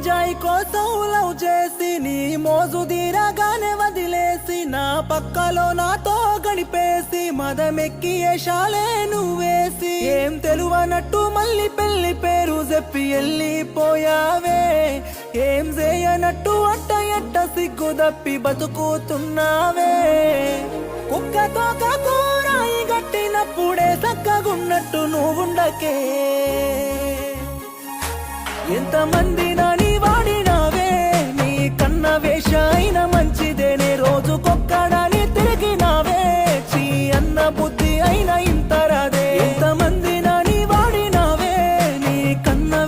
Enjoy కోసం love చేసి నీ మోజు తీరగానే వదిలేసి నా పక్కలో నాతో గడిపేసి మదమెక్కి ఏషాలే నువ్వేసి. ఏం తెలువనట్టు మళ్ళీ పెళ్ళి పేరు చెప్పి వెళ్ళిపోయావే ఏం చేయనట్టు అట్ట ఎట్ట సిగ్గు దప్పి బతుకుతున్నావే. కుక్కతో కూరాయి గట్టినప్పుడే చక్కగున్నట్టు నువ్వుండకే. ఎంతమంది నాని ఒక్కడని తిరిగి నావే చీ అన్న బుద్ధి అయిన ఇంతరదే. రాదే ఇంతమంది నాని వాడినావే. నీ కన్న